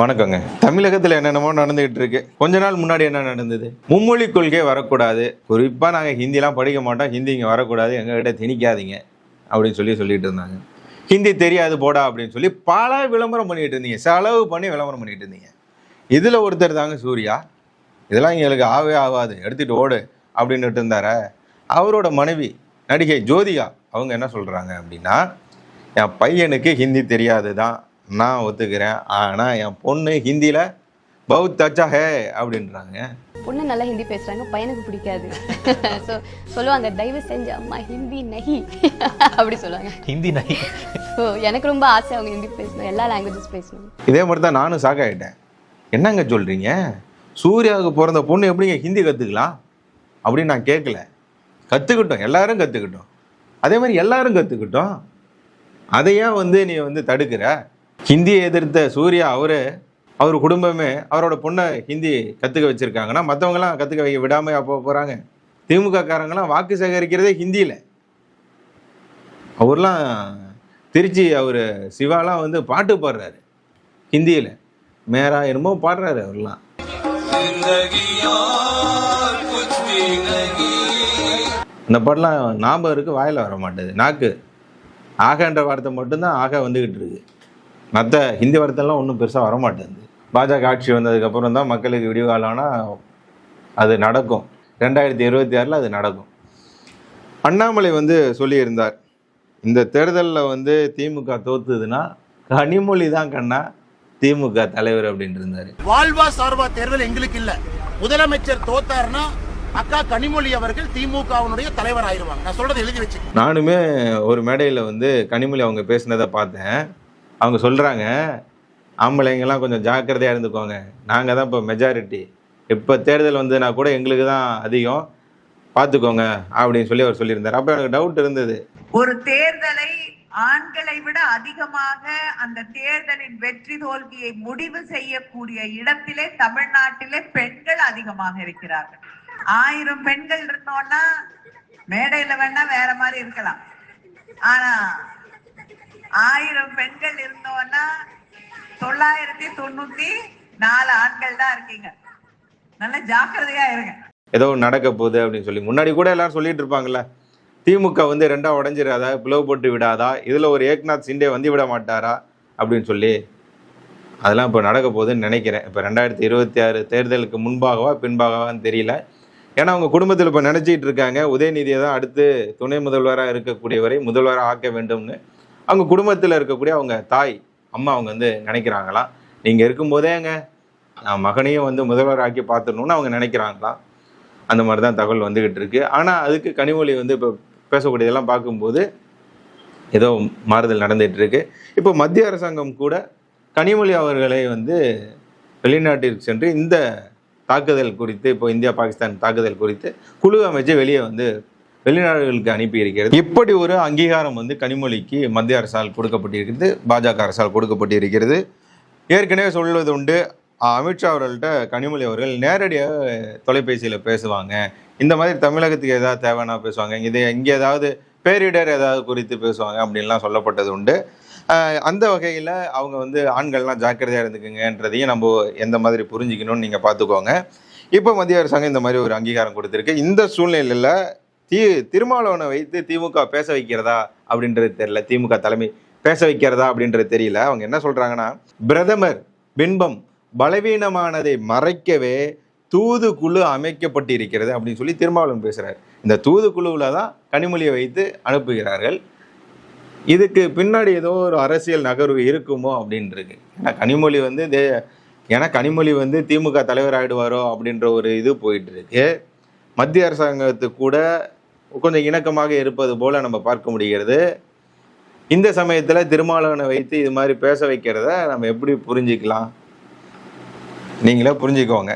வணக்கங்க. தமிழகத்தில் என்னென்னமோ நடந்துகிட்டு இருக்கு கொஞ்ச நாள் முன்னாடி என்ன நடந்தது? மும்மொழி கொள்கை வரக்கூடாது. குறிப்பாக நாங்கள் ஹிந்திலாம் படிக்க மாட்டோம். ஹிந்தி இங்கே வரக்கூடாது. எங்ககிட்ட திணிக்காதீங்க. அப்படின்னு சொல்லி சொல்லிட்டு இருந்தாங்க. ஹிந்தி தெரியாது போடா அப்படின்னு சொல்லி பல விளம்பரம் பண்ணிட்டு இருந்தீங்க. செலவு பண்ணி விளம்பரம் பண்ணிட்டு இருந்தீங்க. இதில் ஒருத்தர் தாங்க சூர்யா. இதெல்லாம் எங்களுக்கு ஆவே ஆகாது. எடுத்துட்டு ஓடு அப்படின்னுட்டு இருந்தார. அவரோட மனைவி நடிகை ஜோதிகா அவங்க என்ன சொல்கிறாங்க அப்படின்னா என் பையனுக்கு ஹிந்தி தெரியாது தான் நான் ஒத்துக்கிறேன். ஆனால் என் பொண்ணு ஹிந்தியில் பௌத் அச்சா ஹே அப்படின்றாங்க. பொண்ணு நல்லா ஹிந்தி பேசுறாங்க பையனுக்கு பிடிக்காது. ஸோ சொல்லுவாங்க தயவு செஞ்சு அம்மா ஹிந்தி நஹி அப்படி சொல்லுவாங்க. ஹிந்தி நை ஸோ எனக்கு ரொம்ப ஆசை அவங்க ஹிந்தி பேசணும் எல்லா லாங்குவேஜஸ் பேசணும். இதே மாதிரி தான் நானும் ஷாக் ஆகிட்டேன் என்னங்க சொல்கிறீங்க சூர்யாவுக்கு பிறந்த பொண்ணு எப்படிங்க ஹிந்தி கற்றுக்கலாம் அப்படின்னு நான் கேட்கல. கற்றுக்கிட்டோம் எல்லாரும் கற்றுக்கிட்டோம் அதே மாதிரி எல்லாரும் கற்றுக்கிட்டோம் அதை ஏன் வந்து நீ வந்து தடுக்கிற? ஹிந்தியை எதிர்த்த சூர்யா அவரு அவர் குடும்பமே அவரோட பொண்ணை ஹிந்தி கற்றுக்க வச்சுருக்காங்கன்னா மற்றவங்களாம் கற்றுக்க வைக்க விடாமல் அப்போ போகிறாங்க திமுக காரங்களாம் வாக்கு சேகரிக்கிறதே ஹிந்தியில். அவர்லாம் திருச்சி அவர் சிவாலாம் வந்து பாட்டு பாடுறாரு. ஹிந்தியில். மேரா என்னமோ பாடுறாரு அவர்லாம். இந்த பாட்டெலாம் ஞாபகம் இருக்குது வாயில் வர மாட்டேது. நாக்கு. ஆகன்ற வார்த்தை மட்டும்தான் ஆக வந்துக்கிட்டு இருக்குது மற்ற ஹிந்தி வார்த்தைலாம் ஒன்றும் பெருசாக வர மாட்டேங்குது பாஜக ஆட்சி வந்ததுக்கப்புறம் தான் மக்களுக்கு விடிவுகாலம்னா அது நடக்கும். ரெண்டாயிரத்தி இருபத்தி ஆறில் அது நடக்கும். அண்ணாமலை வந்து சொல்லியிருந்தார் இந்த தேர்தலில் வந்து திமுக தோத்துதுன்னா கனிமொழி தான் கண்ணா திமுக தலைவர் அப்படின்ட்டு இருந்தார் வாழ்வா சார்பா தேர்தல் எங்களுக்கு இல்ல. முதலமைச்சர் தோத்தாருன்னா அக்கா கனிமொழி அவர்கள் திமுகவினுடைய தலைவர் ஆயிருவாங்க நான் சொல்றதை எழுதி வச்சு நானுமே ஒரு மேடையில் வந்து கனிமொழி அவங்க பேசினதை பார்த்தேன். அவங்க சொல்கிறாங்க ஆம்பளைங்கெல்லாம் கொஞ்சம் ஜாக்கிரதையாக இருந்துக்கோங்க. நாங்கள் தான் இப்போ மெஜாரிட்டி இப்போ தேர்தல் வந்ததுனா கூட எங்களுக்கு தான் அதிகம். பார்த்துக்கோங்க அப்படின்னு சொல்லி அவர் சொல்லியிருந்தார். அப்போ எனக்கு டவுட் இருந்தது. ஒரு தேர்தலை ஆண்களை விட அதிகமாக அந்த தேர்தலின் வெற்றி தோல்வியை முடிவு செய்யக்கூடிய இடத்திலே தமிழ்நாட்டிலே பெண்கள் அதிகமாக இருக்கிறார்கள். ஆயிரம் பெண்கள் இருந்தோம்னா மேடையில வேணா வேற மாதிரி இருக்கலாம். ஆனா ஆயிரம் பெண்கள் இருந்தோம்னா தொள்ளாயிரத்தி தொண்ணூத்தி நாலு ஆண்கள் தான் இருக்கீங்க. நல்ல ஜாக்கிரதையா இருங்க. ஏதோ நடக்க போகுது அப்படின்னு சொல்லி. முன்னாடி கூட எல்லாரும் சொல்லிட்டு இருப்பாங்கல்ல திமுக வந்து ரெண்டா உடஞ்சிடாதா பிளவுபட்டு விடாதா இதில் ஒரு ஏக்நாத் சிண்டே வந்து விட மாட்டாரா அப்படின்னு சொல்லி அதெல்லாம் இப்போ நடக்க போகுதுன்னு நினைக்கிறேன். இப்போ ரெண்டாயிரத்தி இருபத்தி ஆறு தேர்தலுக்கு முன்பாகவா பின்பாகவான்னு தெரியல. ஏன்னா அவங்க குடும்பத்தில் இப்போ நினச்சிட்டு இருக்காங்க உதயநிதியை தான் அடுத்து துணை முதல்வராக இருக்கக்கூடியவரை முதல்வராக ஆக்க வேண்டும்னு. அவங்க குடும்பத்தில் இருக்கக்கூடிய அவங்க தாய் அம்மா அவங்க வந்து நினைக்கிறாங்களாம் நீங்கள் இருக்கும்போதேங்க நான் மகனையும் வந்து முதல்வர் ஆக்கி பார்த்துடணும்னு அவங்க நினைக்கிறாங்களாம் அந்த மாதிரி தான் தகவல் வந்துக்கிட்டு இருக்கு. ஆனால் அதுக்கு கனிமொழி வந்து இப்போ பேசக்கூடியதெல்லாம் பார்க்கும்போது ஏதோ மாறுதல் நடந்துகிட்டு இருக்கு. இப்போ மத்திய அரசாங்கம் கூட கனிமொழி அவர்களை வந்து வெளிநாட்டிற்கு சென்று இந்த தாக்குதல் குறித்து இப்போ இந்தியா பாகிஸ்தான் தாக்குதல் குறித்து குழு அமைச்சு வெளியே வந்து வெளிநாடுகளுக்கு அனுப்பி இருக்கிறது. இப்படி ஒரு அங்கீகாரம் வந்து கனிமொழிக்கு மத்திய அரசால் கொடுக்கப்பட்டிருக்கிறது பாஜக அரசால் கொடுக்கப்பட்டிருக்கிறது. ஏற்கனவே சொல்வது உண்டு. அமித்ஷா அவர்கள்ட்ட கனிமொழி அவர்கள் நேரடியாக தொலைபேசியில் பேசுவாங்க. இந்த மாதிரி தமிழகத்துக்கு ஏதாவது தேவைன்னா பேசுவாங்க. இது இங்கே ஏதாவது பேரிடர் ஏதாவது குறித்து பேசுவாங்க அப்படின்லாம் சொல்லப்பட்டது உண்டு. அந்த வகையில் அவங்க வந்து ஆண்கள்லாம் ஜாக்கிரதையாக இருந்துக்குங்கன்றதையும் நம்ம எந்த மாதிரி புரிஞ்சுக்கணும்னு நீங்கள் பார்த்துக்கோங்க. இப்போ மத்திய அரசாங்கம் இந்த மாதிரி ஒரு அங்கீகாரம் கொடுத்துருக்கு. இந்த சூழ்நிலையில் தி திருமாவளவனை வைத்து திமுக பேச வைக்கிறதா அப்படின்றது தெரியல. திமுக தலைமை பேச வைக்கிறதா அப்படின்றது தெரியல. அவங்க என்ன சொல்றாங்கன்னா பிரதமர் பின்பம் பலவீனமானதை மறைக்கவே தூதுக்குழு அமைக்கப்பட்டு இருக்கிறது அப்படின்னு சொல்லி திருமாவளவன் பேசுகிறார் இந்த தூதுக்குழுவில் தான் கனிமொழியை வைத்து அனுப்புகிறார்கள். இதுக்கு பின்னாடி ஏதோ ஒரு அரசியல் நகர்வு இருக்குமோ அப்படின்ருக்கு ஏன்னா கனிமொழி வந்து தே ஏன்னா கனிமொழி வந்து திமுக தலைவர் ஆயிடுவாரோ அப்படின்ற ஒரு இது போயிட்டு இருக்கு. மத்திய அரசாங்கத்துக்கு கூட கொஞ்சம் இணக்கமாக இருப்பது போல நம்ம பார்க்க முடிகிறது. இந்த சமயத்தில் திருமாவளவனை வைத்து இது மாதிரி பேச வைக்கிறத நம்ம எப்படி புரிஞ்சுக்கலாம்? நீங்களே புரிஞ்சுக்கோங்க.